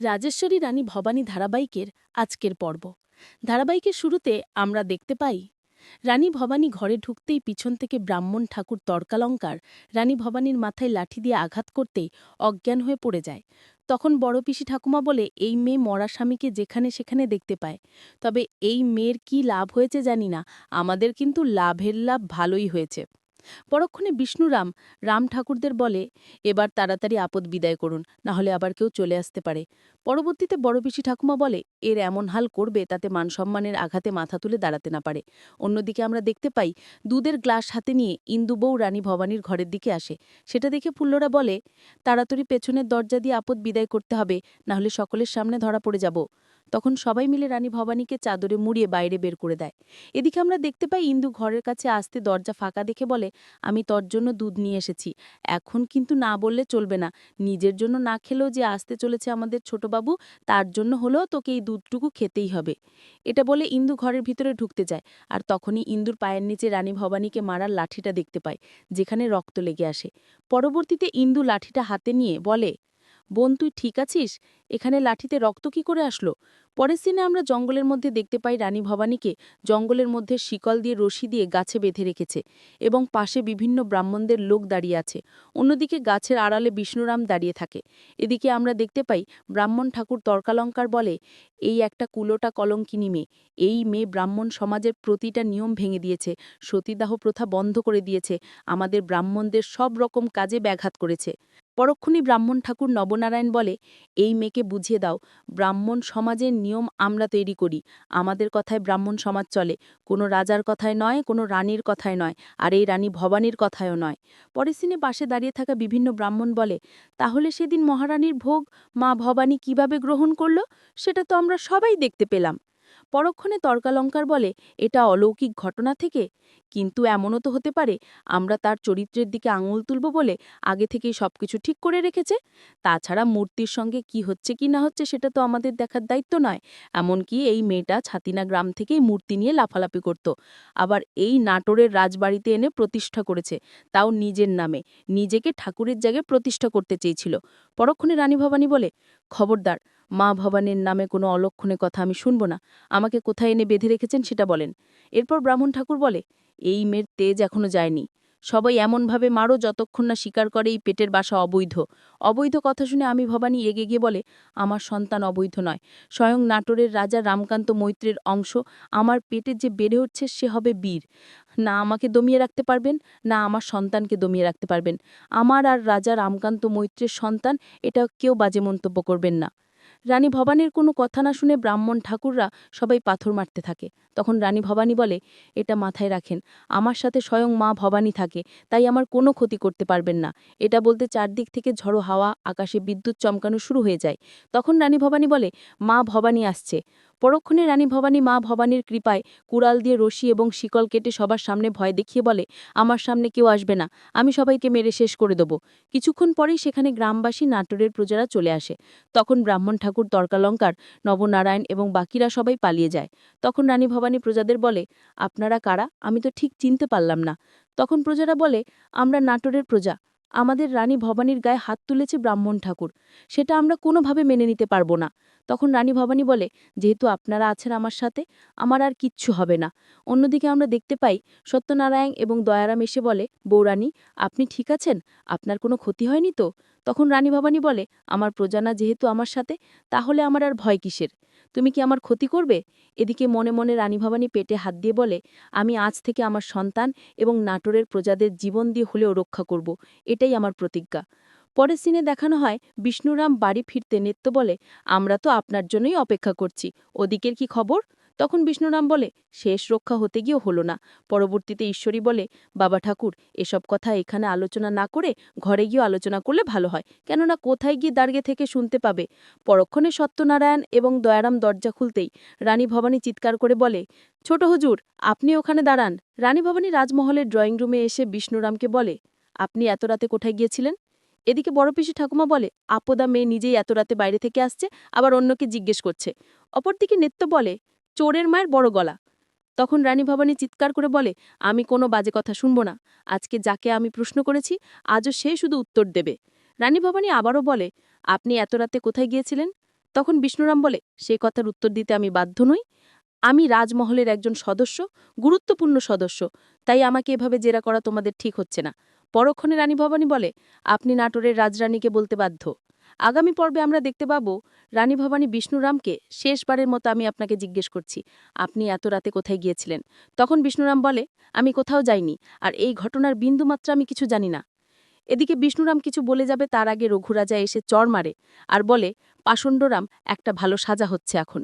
রাজেশ্বরী রানী ভবানী ধারাবাহিকের আজকের পর্ব। ধারাবাহিকের শুরুতে আমরা দেখতে পাই, রানী ভবানী ঘরে ঢুকতেই পিছন থেকে ব্রাহ্মণ ঠাকুর তর্কালঙ্কার রানী ভবানীর মাথায় লাঠি দিয়ে আঘাত করতেই অজ্ঞান হয়ে পড়ে যায়। তখন বড় পিসি ঠাকুমা বলে, এই মেয়ে মরা স্বামীকে যেখানে সেখানে দেখতে পায়। তবে এই মেয়ের কি লাভ হয়েছে জানি না, আমাদের কিন্তু লাভের লাভ ভালোই হয়েছে। পরক্ষণে বিষ্ণুরাম রাম ঠাকুরদের বলে, এবার তাড়াতাড়ি আপদ বিদায় করুন না হলে আবার কেউ চলে আসতে পারে। পরবর্তীতে বড় পিসি ঠাকুমা বলে, এর এমন হাল করবে তাতে মানসম্মানের আঘাতে মাথা তুলে দাঁড়াতে না পারে। অন্যদিকে আমরা দেখতে পাই, দুধের গ্লাস হাতে নিয়ে ইন্দুবউ রানী ভবানীর ঘরের দিকে আসে। সেটা দেখে ফুল্লরা বলে, তাড়াতাড়ি পেছনের দরজা দিয়ে আপদ বিদায় করতে হবে না হলে সকলের সামনে ধরা পড়ে যাব। তখন সবাই মিলে রানী ভবানীকে চাদরে মুড়িয়ে বাইরে বের করে দেয়। এদিকে আমরা দেখতে পাই ইন্দু ঘরের কাছে আসতে দরজা ফাঁকা দেখে বলে, আমি তোর জন্য দুধ নিয়ে এসেছি। এখন কিন্তু না বললে চলবে না। নিজের জন্য না খেলেও যে আসতে চলেছে আমাদের ছোটবাবু তার জন্য হলেও তোকে এই দুধটুকু খেতেই হবে। এটা বলে ইন্দু ঘরের ভিতরে ঢুকতে যায়। আর তখনই ইন্দুর পায়ের নিচে রানী ভবানীকে মারার লাঠিটা দেখতে পায়, যেখানে রক্ত লেগে আসে। পরবর্তীতে ইন্দু লাঠিটা হাতে নিয়ে বলে বোন, তুই ঠিক আছিস? এখানে লাঠিতে রক্ত কি করে আসলো? পরের সিনে আমরা জঙ্গলের মধ্যে দেখতে পাই রানী ভবানীকে জঙ্গলের মধ্যে শিকল দিয়ে রশি দিয়ে গাছে বেঁধে রেখেছে এবং পাশে বিভিন্ন ব্রাহ্মণদের লোক দাঁড়িয়ে আছে। অন্যদিকে গাছের আড়ালে বিষ্ণুরাম দাঁড়িয়ে থাকে। এদিকে আমরা দেখতে পাই ব্রাহ্মণ ঠাকুর তর্কালঙ্কার বলে, এই একটা কুলোটা কলঙ্কিনী মেয়ে। এই মেয়ে ব্রাহ্মণ সমাজের প্রতিটা নিয়ম ভেঙে দিয়েছে। সতীদাহ প্রথা বন্ধ করে দিয়েছে। আমাদের ব্রাহ্মণদের সব রকম কাজে ব্যাঘাত করেছে। পরক্ষণই ব্রাহ্মণ ঠাকুর নবনারায়ণ বলে, এই মেয়েকে বুঝিয়ে দাও, ব্রাহ্মণ সমাজের নিয়ম আমরা তৈরি করি। আমাদের কথায় ব্রাহ্মণ সমাজ চলে। কোনো রাজার কথায় নয়, কোনো রানীর কথায় নয়, আর এই রানী ভবানীর কথায়ও নয়। পরে সিনে পাশে দাঁড়িয়ে থাকা বিভিন্ন ব্রাহ্মণ বলে, তাহলে সেদিন মহারানীর ভোগ মা ভবানী কীভাবে গ্রহণ করল? সেটা তো আমরা সবাই দেখতে পেলাম। পরক্ষণে তর্কালঙ্কার বলে, এটা অলৌকিক ঘটনা থেকে? কিন্তু এমনও তো হতে পারে, আমরা তার চরিত্রের দিকে আঙুল তুলব বলে আগে থেকেই সবকিছু ঠিক করে রেখেছে। তাছাড়া মূর্তির সঙ্গে কি হচ্ছে কি না হচ্ছে সেটা তো আমাদের দেখার দায়িত্ব নয়। এমনকি এই মেয়েটা ছাতিনা গ্রাম থেকেই মূর্তি নিয়ে লাফালাফি করত। আবার এই নাটোরের রাজবাড়িতে এনে প্রতিষ্ঠা করেছে। তাও নিজের নামে। নিজেকে ঠাকুরের জায়গায় প্রতিষ্ঠা করতে চেয়েছিল। পরক্ষণে রানী ভবানী বলে, খবরদার মা ভবানীর নামে কোনো অলক্ষণে কথা আমি শুনব না। আমাকে কোথায় এনে বেঁধে রেখেছেন সেটা বলেন। এরপর ব্রাহ্মণ ঠাকুর বলে, এই মেয়ের তেজ এখনও যায়নি। সবাই এমনভাবে মারো যতক্ষণ না স্বীকার করে এই পেটের বাসা অবৈধ। অবৈধ কথা শুনে আমি ভবানী এগে গিয়ে বলে, আমার সন্তান অবৈধ নয়। স্বয়ং নাটোরের রাজা রামকান্ত মৈত্রের অংশ। আমার পেটে যে বেড়ে উঠছে সে হবে বীর। না আমাকে দমিয়ে রাখতে পারবেন, না আমার সন্তানকে দমিয়ে রাখতে পারবেন। আমার আর রাজা রামকান্ত মৈত্রের সন্তান, এটা কেউ বাজে মন্তব্য করবেন না। রানী ভবানীর কোনো কথা না শুনে ব্রাহ্মণ ঠাকুররা সবাই পাথর মারতে থাকে। তখন রানী ভবানী বলে, এটা মাথায় রাখেন, আমার সাথে স্বয়ং মা ভবানী থাকে, তাই আমার কোনো ক্ষতি করতে পারবেন না। এটা বলতে চারদিক থেকে ঝড়ো হাওয়া, আকাশে বিদ্যুৎ চমকানো শুরু হয়ে যায়। তখন রানী ভবানী বলে, মা ভবানী আসছে। পরক্ষণে রানী ভবানী মা ভবানীর কৃপায় কুড়াল দিয়ে রশি এবং শিকল কেটে সবার সামনে ভয় দেখিয়ে বলে, আমার সামনে কেউ আসবে না, আমি সবাইকে মেরে শেষ করে দেব। কিছুক্ষণ পরেই সেখানে গ্রামবাসী নাটোরের প্রজারা চলে আসে। তখন ব্রাহ্মণ ঠাকুর তর্কালঙ্কার, নবনারায়ণ এবং বাকিরা সবাই পালিয়ে যায়। তখন রানী ভবানী প্রজাদের বলে, আপনারা কারা? আমি তো ঠিক চিনতে পারলাম না। তখন প্রজারা বলে, আমরা নাটোরের প্রজা আমাদের রানী ভবানীর গায়ে হাত তুলেছে ব্রাহ্মণ ঠাকুর। সেটা আমরা কোনোভাবে মেনে নিতে পারব না। তখন রানী ভবানী বলে, যেহেতু আপনারা আছেন আমার সাথে, আমার আর কিচ্ছু হবে না। অন্যদিকে আমরা দেখতে পাই, সত্যনারায়ণ এবং দয়ারাম এসে বলে, বৌরানী, আপনি ঠিক আছেন? আপনার কোনো ক্ষতি হয়নি তো? তখন রানী ভবানী বলে, আমার প্রজানা যেহেতু আমার সাথে, তাহলে আমার আর ভয় কিসের? তুমি কি আমার ক্ষতি করবে? এদিকে মনে মনে রানী ভবানী পেটে হাত দিয়ে বলে, আমি আজ থেকে আমার সন্তান এবং নাটোরের প্রজাদের জীবন দিয়ে হলেও রক্ষা করব। এটাই আমার প্রতিজ্ঞা। পরের সিনে দেখানো হয় বিষ্ণুরাম বাড়ি ফিরতে নেত্য বলে, আমরা তো আপনার জন্যই অপেক্ষা করছি। ওদিকের কি খবর? তখন বিষ্ণুরাম বলে, শেষ রক্ষা হতে গিয়েও হলো না। পরবর্তীতে ঈশ্বরী বলে, বাবা ঠাকুর, এসব কথা এখানে আলোচনা না করে ঘরে গিয়ে আলোচনা করলে ভালো হয়। কেননা কোথায় গিয়ে দাঁড়িয়ে থেকে শুনতে পাবে? পরক্ষণে সত্যনারায়ণ এবং দয়ারাম দরজা খুলতেই রানী ভবানী চিৎকার করে বলে, ছোট হুজুর, আপনি ওখানে দাঁড়ান। রানী ভবানী রাজমহলের ড্রয়িং রুমে এসে বিষ্ণুরামকে বলে, আপনি এত রাতে কোথায় গিয়েছিলেন? এদিকে বড় পিসি ঠাকুমা বলে, আপদা মেয়ে নিজেই এত রাতে বাইরে থেকে আসছে, আবার অন্যকে জিজ্ঞেস করছে। অপরদিকে নেত্য বলে চোরের মায়ের বড় গলা। তখন রানী ভবানী চিৎকার করে বলে, আমি কোনো বাজে কথা শুনব না। আজকে যাকে আমি প্রশ্ন করেছি, আজও সে শুধু উত্তর দেবে। রানী ভবানী আবারও বলে, আপনি এত রাতে কোথায় গিয়েছিলেন? তখন বিষ্ণুরাম বলে, সে কথার উত্তর দিতে আমি বাধ্য নই। আমি রাজমহলের একজন সদস্য, গুরুত্বপূর্ণ সদস্য। তাই আমাকে এভাবে জেরা করা তোমাদের ঠিক হচ্ছে না। পরক্ষণে রানী ভবানী বলে, আপনি নাটোরের রাজরানীকে বলতে বাধ্য। আগামী পর্বে আমরা দেখতে পাব রানী ভবানী বিষ্ণুরামকে শেষবারের মতো আমি আপনাকে জিজ্ঞেস করছি, আপনি এত রাতে কোথায় গিয়েছিলেন? তখন বিষ্ণুরাম বলে, আমি কোথাও যাইনি, আর এই ঘটনার বিন্দুমাত্র আমি কিছু জানি না। এদিকে বিষ্ণুরাম কিছু বলে যাবে, তার আগে রঘুরাজা এসে চর মারে, আর বলে পাষণ্ডরাম একটা ভালো সাজা হচ্ছে এখন।